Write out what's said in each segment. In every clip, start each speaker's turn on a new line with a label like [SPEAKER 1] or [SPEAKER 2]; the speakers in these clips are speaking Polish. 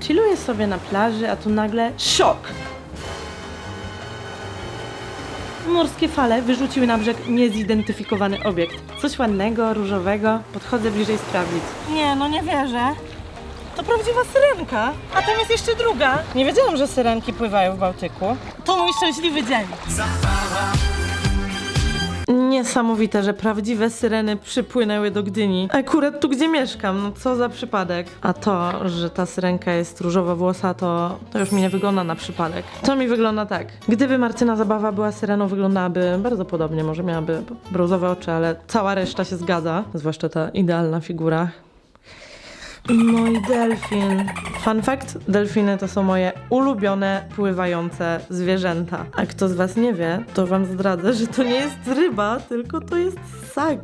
[SPEAKER 1] chilluję sobie na plaży, a tu nagle szok! Morskie fale wyrzuciły na brzeg niezidentyfikowany obiekt. Coś ładnego, różowego. Podchodzę bliżej sprawdzić. Nie, no nie wierzę. To prawdziwa syrenka. A tam jest jeszcze druga. Nie wiedziałam, że syrenki pływają w Bałtyku. To mój szczęśliwy dzień. Niesamowite, że prawdziwe syreny przypłynęły do Gdyni. Akurat tu, gdzie mieszkam, no co za przypadek. A to, że ta syrenka jest różowa włosa, to, to już mi nie wygląda na przypadek. To mi wygląda tak. Gdyby Martyna Zabawa była syreną, wyglądałaby bardzo podobnie. Może miałaby brązowe oczy, ale cała reszta się zgadza. Zwłaszcza ta idealna figura. I delfin. Fun fact, delfiny to są moje ulubione pływające zwierzęta. A kto z was nie wie, to wam zdradzę, że to nie jest ryba, tylko to jest ssak.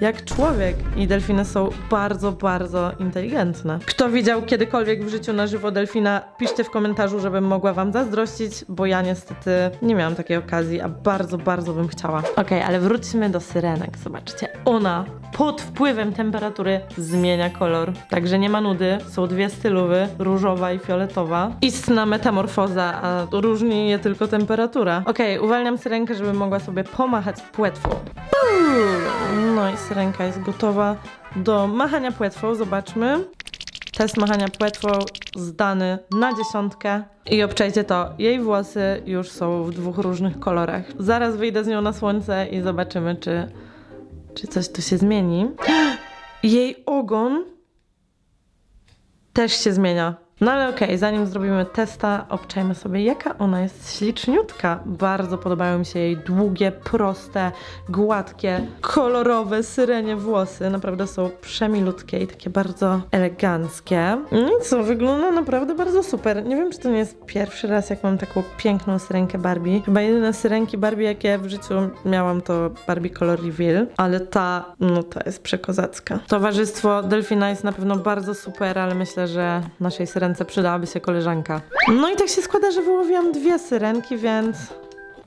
[SPEAKER 1] Jak człowiek. I delfiny są bardzo, bardzo inteligentne. Kto widział kiedykolwiek w życiu na żywo delfina, piszcie w komentarzu, żebym mogła wam zazdrościć, bo ja niestety nie miałam takiej okazji, a bardzo, bardzo bym chciała. Okej, ale wróćmy do syrenek. Zobaczcie, ona pod wpływem temperatury zmienia kolor. Także nie ma nudy. Są dwie stylowy, różowa i fioletowa. Istna metamorfoza, a różni je tylko temperatura. Okej, uwalniam syrenkę, żeby mogła sobie pomachać płetwą. Uuu, No syrenka jest gotowa do machania płetwą. Zobaczmy. Test machania płetwą zdany na dziesiątkę. I obczajcie to, jej włosy już są w dwóch różnych kolorach. Zaraz wyjdę z nią na słońce i zobaczymy, czy, czy coś tu się zmieni. Jej ogon też się zmienia. No ale okej, zanim zrobimy testa, obczajmy sobie, jaka ona jest śliczniutka. Bardzo podobają mi się jej długie, proste, gładkie, kolorowe, syrenie włosy. Naprawdę są przemilutkie i takie bardzo eleganckie. No co, wygląda naprawdę bardzo super. Nie wiem, czy to nie jest pierwszy raz, jak mam taką piękną syrenkę Barbie. Chyba jedyne syrenki Barbie, jakie w życiu miałam, to Barbie Color Reveal, ale ta, no ta jest przekozacka. Towarzystwo Delfina jest na pewno bardzo super, ale myślę, że naszej przydałaby się koleżanka. No i tak się składa, że wyłowiłam dwie syrenki, więc...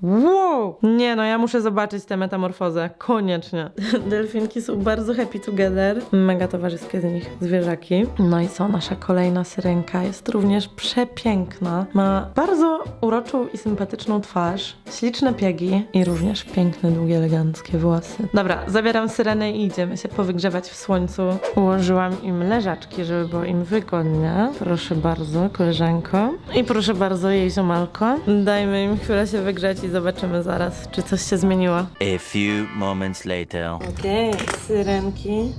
[SPEAKER 1] Wow! Nie no, ja muszę zobaczyć tę metamorfozę. Koniecznie. Delfinki są bardzo happy together. Mega towarzyskie z nich zwierzaki. No i co? Nasza kolejna syrenka jest również przepiękna. Ma bardzo uroczą i sympatyczną twarz, śliczne piegi i również piękne, długie, eleganckie włosy. Dobra, zabieram syrenę i idziemy się powygrzewać w słońcu. Ułożyłam im leżaczki, żeby było im wygodnie. Proszę bardzo, koleżanko. I proszę bardzo, jej ziomalko. Dajmy im chwilę się wygrzać i zobaczymy zaraz, czy coś się zmieniło.
[SPEAKER 2] A few moments later.
[SPEAKER 1] Okej, syrenki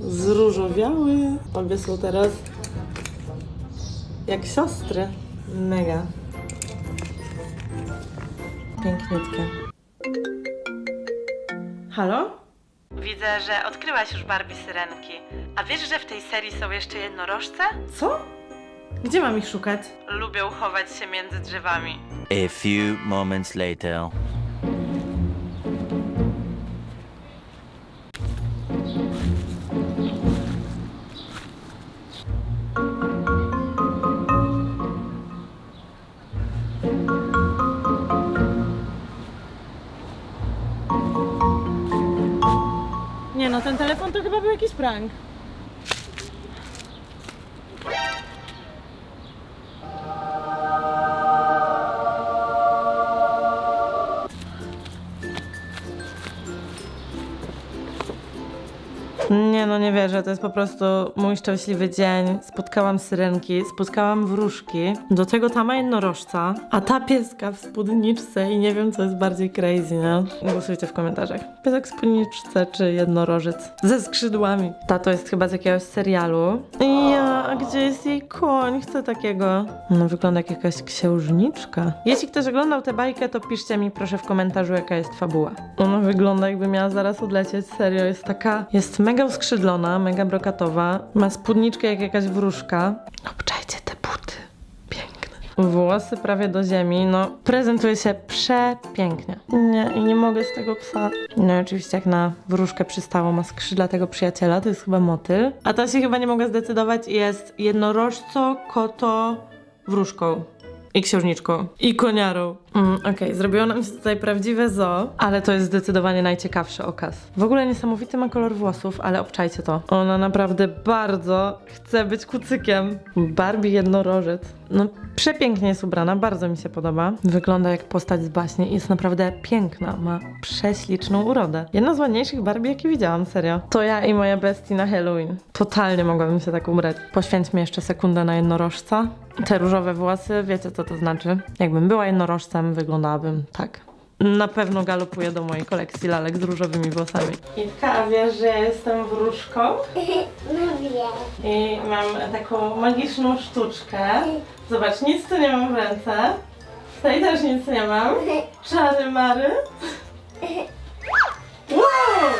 [SPEAKER 1] zróżowiały. Obie są teraz jak siostry. Mega. Piękniutkie. Halo? Widzę, że odkryłaś już Barbie syrenki. A wiesz, że w tej serii są jeszcze jednorożce? Co? Gdzie mam ich szukać? Lubią chować się między drzewami.
[SPEAKER 2] A few moments later.
[SPEAKER 1] Nie no, ten telefon to chyba był jakiś prank. No, nie wierzę, to jest po prostu mój szczęśliwy dzień. Spotkałam syrenki, spotkałam wróżki, do tego ta ma jednorożca, a ta pieska w spódniczce i nie wiem, co jest bardziej crazy, nie? Głosujcie w komentarzach. Piesek spódniczce czy jednorożec ze skrzydłami. Ta to jest chyba z jakiegoś serialu. Ja, a gdzie jest jej koń? Chcę takiego. No wygląda jak jakaś księżniczka. Jeśli ktoś oglądał tę bajkę, to piszcie mi proszę w komentarzu, jaka jest fabuła. Ona wygląda jakby miała zaraz odlecieć, serio, jest taka, jest mega uskrzydlona, mega brokatowa, ma spódniczkę jak jakaś wróżka. Obczajcie. Włosy prawie do ziemi, no prezentuje się przepięknie. Nie, i nie mogę z tego psa. No i oczywiście jak na wróżkę przystało, ma skrzydlatego przyjaciela, to jest chyba motyl. A ta się chyba nie mogę zdecydować jest jednorożco, koto, wróżką. I księżniczką. I koniarą. Mm, Okej, zrobiło nam się tutaj prawdziwe zoo, ale to jest zdecydowanie najciekawszy okaz. W ogóle niesamowity ma kolor włosów, ale obczajcie to. Ona naprawdę bardzo chce być kucykiem. Barbie jednorożec. No, przepięknie jest ubrana, bardzo mi się podoba. Wygląda jak postać z baśni i jest naprawdę piękna. Ma prześliczną urodę. Jedna z ładniejszych Barbie, jakie widziałam, serio. To ja i moja bestii na Halloween. Totalnie mogłabym się tak ubrać. Poświęćmy jeszcze sekundę na jednorożca. Te różowe włosy, wiecie co to znaczy? Jakbym była jednorożcem, wyglądałabym tak. Na pewno galopuję do mojej kolekcji lalek z różowymi włosami. Iwka, a wiesz, że ja jestem wróżką?
[SPEAKER 3] No wiem.
[SPEAKER 1] I mam taką magiczną sztuczkę. Zobacz, nic tu nie mam w ręce. Tutaj też nic nie mam. Czary mary. Wow!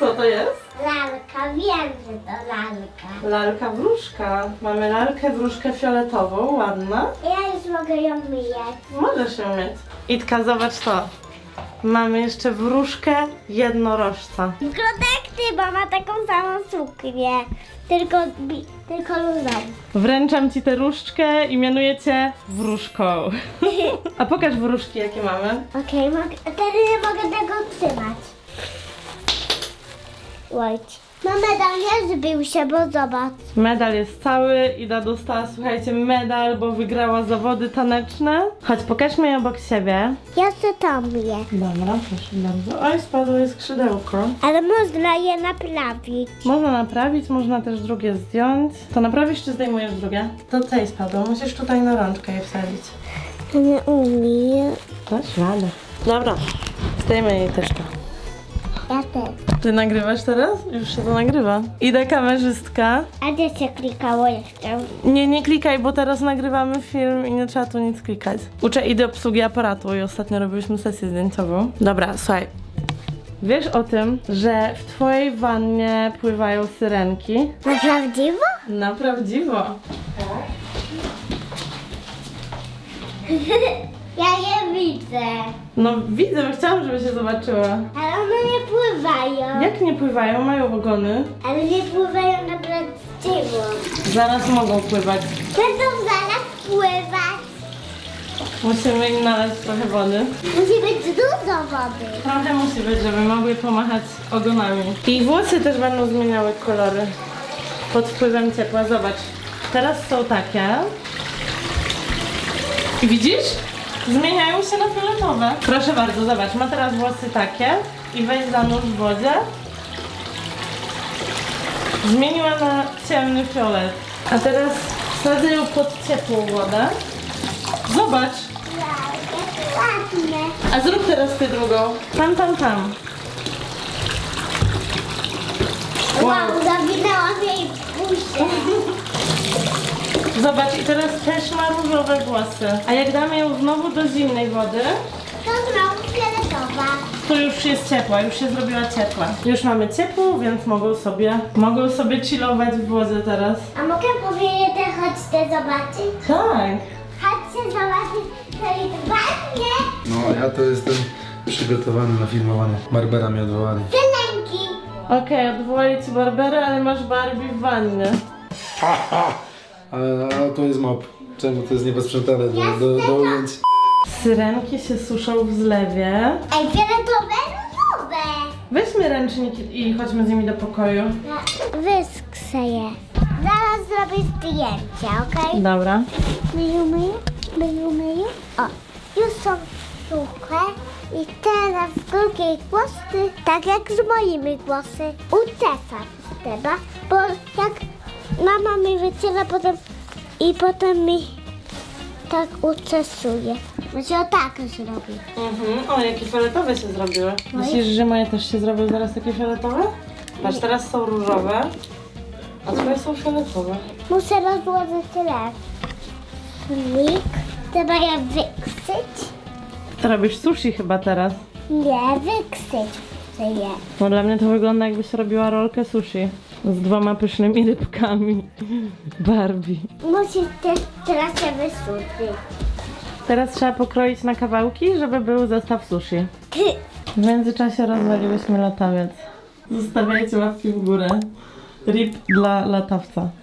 [SPEAKER 1] Co to jest?
[SPEAKER 3] Lalka, wiem, że to lalka.
[SPEAKER 1] Lalka wróżka. Mamy lalkę wróżkę fioletową, ładna.
[SPEAKER 3] Ja mogę ją myjeć.
[SPEAKER 1] Możesz ją mieć. Itka, zobacz to. Mamy jeszcze wróżkę jednorożca.
[SPEAKER 3] Wygląda jak ty, bo ma taką samą suknię. Tylko, bi- tylko luzową.
[SPEAKER 1] Wręczam ci tę różdżkę i mianuję cię wróżką. A pokaż wróżki, jakie mamy.
[SPEAKER 3] Okej, wtedy nie mogę tego trzymać. Łojcz. No medal nie zbił się, bo zobacz.
[SPEAKER 1] Medal jest cały. Ida dostała, słuchajcie, medal, bo wygrała zawody taneczne. Chodź, pokażmy je obok siebie.
[SPEAKER 3] Ja se tam je.
[SPEAKER 1] Dobra, proszę bardzo. Oj, spadło jej skrzydełko.
[SPEAKER 3] Ale można je naprawić.
[SPEAKER 1] Można naprawić, można też drugie zdjąć. To naprawisz, czy zdejmujesz drugie? To tej spadło. Musisz tutaj na rączkę je wsadzić.
[SPEAKER 3] To nie umiem.
[SPEAKER 1] Dasz radę. Dobra, zdejmę jej też to. Ty nagrywasz teraz? Już się to nagrywa. Idę kamerzystka.
[SPEAKER 3] A gdzie się klikało jeszcze?
[SPEAKER 1] Nie, nie klikaj, bo teraz nagrywamy film i nie trzeba tu nic klikać. Uczę Idy obsługi aparatu i ostatnio robiliśmy sesję zdjęciową. Dobra, słuchaj. Wiesz o tym, że w twojej wannie pływają syrenki?
[SPEAKER 3] Na prawdziwo?
[SPEAKER 1] Na prawdziwo.
[SPEAKER 3] ja je widzę.
[SPEAKER 1] No widzę, bo chciałam, żeby się zobaczyła.
[SPEAKER 3] Ale one nie pływają.
[SPEAKER 1] Jak nie pływają? Mają ogony.
[SPEAKER 3] Ale nie pływają na prawdziwo.
[SPEAKER 1] Zaraz mogą pływać.
[SPEAKER 3] Będą zaraz pływać.
[SPEAKER 1] Musimy im nalać trochę wody.
[SPEAKER 3] Musi być dużo wody.
[SPEAKER 1] Trochę musi być, żeby mogły pomachać ogonami. I włosy też będą zmieniały kolory pod wpływem ciepła. Zobacz, teraz są takie. I widzisz? Zmieniają się na fioletowe. Proszę bardzo, zobacz, ma teraz włosy takie i weź zanurz w wodzie. Zmieniła na ciemny fiolet. A teraz wsadzę ją pod ciepłą wodę. Zobacz, a zrób teraz ty drugą. Tam, tam, tam.
[SPEAKER 3] Wow, zawinęłam jej buzię.
[SPEAKER 1] Zobacz, i teraz też ma różowe włosy. A jak damy ją znowu do zimnej wody,
[SPEAKER 3] To znowu fioletowa.
[SPEAKER 1] to już jest ciepła, już się zrobiła ciepła. Już mamy ciepłą, więc mogą sobie, mogą sobie chillować w wodzie teraz.
[SPEAKER 3] A mogę powiedzieć, chodźcie zobaczyć?
[SPEAKER 1] Tak.
[SPEAKER 3] Chodźcie zobaczyć, to jest ładnie.
[SPEAKER 4] No, ja to jestem przygotowany na filmowanie. Barbera mnie odwołali.
[SPEAKER 3] Syrenki.
[SPEAKER 1] Okej, odwołuję ci Barberę, ale masz Barbie w wannie.
[SPEAKER 4] Ale a to jest mop. Czemu to jest niebezprzątane do, do, do ujęć?
[SPEAKER 1] Syrenki się suszą w zlewie.
[SPEAKER 3] Ej, fioletowe, różowe.
[SPEAKER 1] Weźmy ręczniki i chodźmy z nimi do pokoju.
[SPEAKER 3] Wyskrzę je. Zaraz zrobię zdjęcie, okej?
[SPEAKER 1] Dobra.
[SPEAKER 3] Myju, myju, myju, myju. O, już są suche. I teraz drugie głosy, tak jak z moimi głosy, uczesać trzeba, bo jak mama mi wyciera potem i potem mi tak uczesuje. Może o tak zrobi.
[SPEAKER 1] Mhm. O, jakie fioletowe się zrobiły. Myślisz, że moje też się zrobią zaraz takie fioletowe? Patrz, teraz są różowe, a twoje są fioletowe.
[SPEAKER 3] Muszę rozłożyć ręcznik. Trzeba je wykrzyć.
[SPEAKER 1] To robisz sushi chyba teraz.
[SPEAKER 3] Nie, wykrzyć chcę je.
[SPEAKER 1] No dla mnie to wygląda jakbyś robiła rolkę sushi. Z dwoma pysznymi rybkami. Barbie.
[SPEAKER 3] Musisz też teraz się wysuszyć.
[SPEAKER 1] Teraz trzeba pokroić na kawałki, żeby był zestaw sushi. W międzyczasie rozwaliłyśmy latawiec. Zostawiajcie łapki w górę. Rip dla latawca.